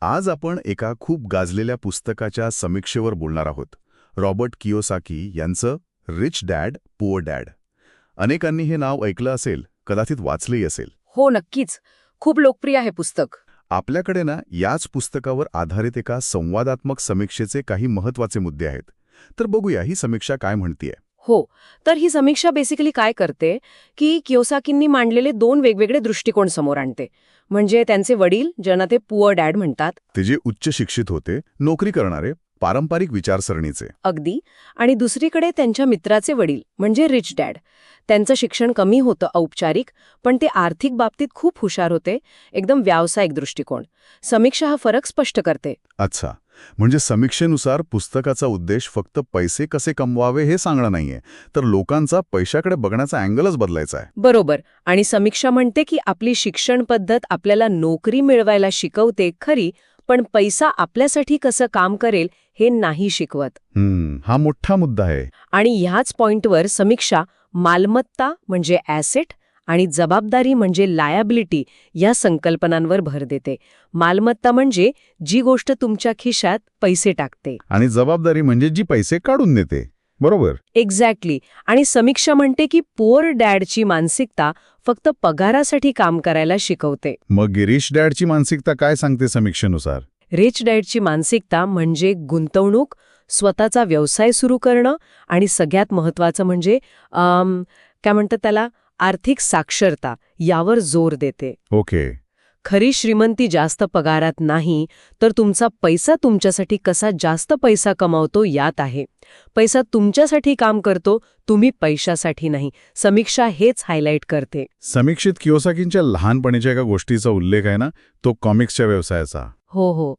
आज आपण एका खूप गाजलेल्या पुस्तकाच्या समीक्षेवर बोलणार आहोत. रॉबर्ट कियोसाकी यांचं रिच डॅड पुअर डॅड. अनेकांनी हे नाव ऐकलं असेल कदाचित वाचलंही असेल. हो नक्कीच. खूप लोकप्रिय आहे पुस्तक. आपल्याकडे ना याच पुस्तकावर आधारित एका संवादात्मक समीक्षेचे काही महत्त्वाचे मुद्दे आहेत. तर बघूया ही समीक्षा काय म्हणतीये. हो. तर ही समीक्षा बेसिकली काय करते? की कियोसाकींनी मांडलेले दोन वेगवेगळे दृष्टिकोन समोर आणते. म्हणजे त्यांचे वडील ज्यांना ते पुअर डॅड म्हणतात. ते जे उच्च शिक्षित होते नोकरी करणारे पारंपरिक विचारसरणीचे. अगदी. आणि दुसरीकडे त्यांच्या मित्राचे वडील म्हणजे रिच डॅड त्यांचं शिक्षण कमी होतं औपचारिक पण ते आर्थिक बाबतीत खूप हुशार होते एकदम व्यावसायिक दृष्टिकोन. समीक्षा हा फरक स्पष्ट करते. अच्छा. म्हणजे समीक्षेनुसार पुस्तकाचा उद्देश फक्त पैसे कसे कमवावे हे सांगणं नाहीये तर लोकांचा पैशाकडे बघण्याचा अँगलच बदलायचा आहे. बरोबर. आणि समीक्षा म्हणते की आपली शिक्षण पद्धत आपल्याला नोकरी मिळवायला शिकवते खरी पण पैसा आपल्यासाठी कसं काम करेल हे नाही शिकवत. हा मोठा मुद्दा आहे. आणि ह्याच पॉइंटवर समीक्षा मालमत्ता म्हणजे ॲसेट आणि जबाबदारी म्हणजे लायाबिलिटी या संकल्पनांवर भर देते. मालमत्ता म्हणजे जी गोष्ट तुमच्या खिशात पैसे टाकते. आणि जबाबदारी म्हणजे जी पैसे काढून देते. बरोबर. एक्झॅक्टली आणि समीक्षा म्हणते की पोअर डॅडची मानसिकता फक्त पगारासाठी काम करायला शिकवते. मग गिरीश डॅडची मानसिकता काय सांगते समीक्षेनुसार? रिच डॅडची मानसिकता म्हणजे गुंतवणूक स्वतःचा व्यवसाय सुरू करणं आणि सगळ्यात महत्त्वाचं म्हणजे अम, काय म्हणतात त्याला? आर्थिक साक्षरता यावर जोर देते. ओके खरी श्रीमंती जास्त पगारात नाही तर तुमचा पैसा तुमच्यासाठी कसा जास्त पैसा कमावतो यात आहे. पैसा तुमच्यासाठी काम करतो तुम्ही पैशासाठी नाही. समीक्षा हेच हायलाईट करते. समीक्षित कियोसाकींच्या लहानपणीच्या एका गोष्टीचा उल्लेख आहे ना तो कॉमिक्सच्या व्यवसायाचा. हो हो.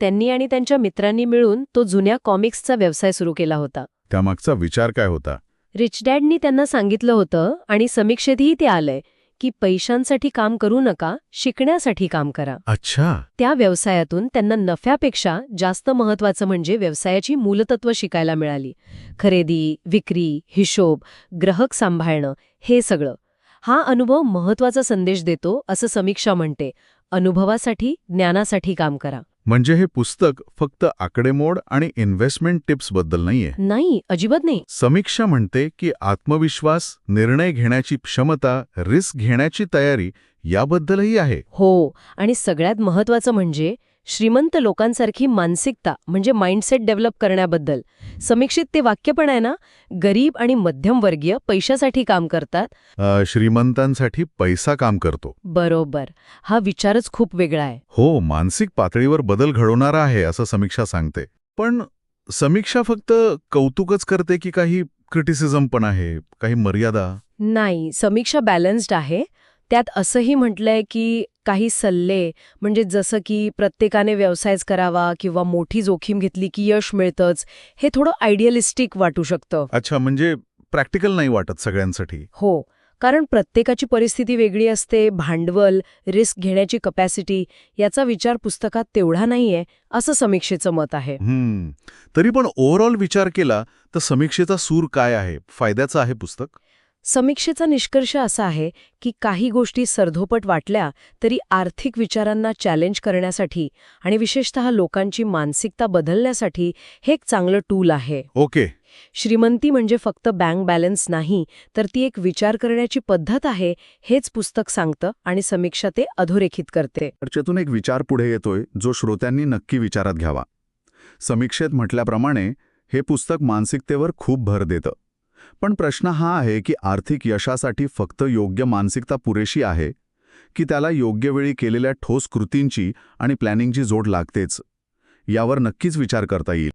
त्यांनी आणि त्यांच्या मित्रांनी मिळून तो जुन्या कॉमिक्सचा व्यवसाय सुरू केला होता. त्यामागचा विचार काय होता? रिच डॅडनी त्यांना सांगितलं होतं आणि समीक्षेतही ते आलंय. की पैशांसाठी काम करू नका शिकण्यासाठी काम करा. अच्छा. त्या व्यवसायातून त्यांना नफ्यापेक्षा जास्त महत्वाचं म्हणजे व्यवसायाची मूलतत्व शिकायला मिळाली. खरेदी विक्री हिशोब ग्राहक सांभाळणं हे सगळं. हा अनुभव महत्त्वाचा संदेश देतो असं समीक्षा म्हणते. अनुभवासाठी ज्ञानासाठी काम करा. म्हणजे हे पुस्तक फक्त आकडेमोड आणि इन्व्हेस्टमेंट टिप्सबद्दल नाहीये. नाही अजिबात नाही. समीक्षा म्हणते की आत्मविश्वास निर्णय घेण्याची क्षमता रिस्क घेण्याची तयारी याबद्दलही आहे. हो आणि सगळ्यात महत्वाचं म्हणजे श्रीमंत लोकांसारखी मानसिकता म्हणजे माइंडसेट डेव्हलप करण्याबद्दल. समीक्षित ते वाक्य पण आहे ना? गरीब आणि मध्यमवर्गीय पैशासाठी काम करतात. श्रीमंतांसाठी पैसा काम करतो. बरोबर. हा विचारच खूप वेगळा आहे. हो मानसिक पातळीवर बदल घडवणारा आहे असं समीक्षा सांगते. पण समीक्षा फक्त कौतुकच करते की काही क्रिटिसिझम पण आहे? काही मर्यादा? नाही समीक्षा बॅलन्स्ड आहे. त्यात असंही म्हटलंय की काही सल्ले म्हणजे जसं की प्रत्येकाने व्यवसायच करावा किंवा मोठी जोखीम घेतली की यश मिळतंच हे थोडं आयडियलिस्टिक वाटू शकतं. अच्छा म्हणजे प्रॅक्टिकल नाही वाटत सगळ्यांसाठी? हो कारण प्रत्येकाची परिस्थिती वेगळी असते भांडवल रिस्क घेण्याची कपॅसिटी याचा विचार पुस्तकात तेवढा नाहीये असं समीक्षेचं मत आहे. तरी पण ओव्हरऑल विचार केला तर समीक्षेचा सूर काय आहे? फायद्याचं आहे पुस्तक? समीक्षेचा निष्कर्ष असा आहे की काही गोष्टी सरधोपट वाटल्या तरी आर्थिक विचारांना चॅलेंज करण्यासाठी आणि विशेषतः लोकांची मानसिकता बदलण्यासाठी हे एक चांगलं टूल आहे. ओके. श्रीमंती म्हणजे फक्त बँक बॅलन्स नाही तर ती एक विचार करण्याची पद्धत आहे हेच पुस्तक सांगतं आणि समीक्षा ते अधोरेखित करते. चर्चेतून एक विचार पुढे येतोय जो श्रोत्यांनी नक्की विचारात घ्यावा. समीक्षेत म्हटल्याप्रमाणे हे पुस्तक मानसिकतेवर खूप भर देतं. पण प्रश्न हा आहे की आर्थिक यशासाठी फक्त योग्य मानसिकता पुरेशी आहे? की त्याला योग्य वेळी केलेल्या ठोस कृतींची आणि प्लॅनिंगची जोड लागतेच? यावर नक्कीच विचार करता येईल.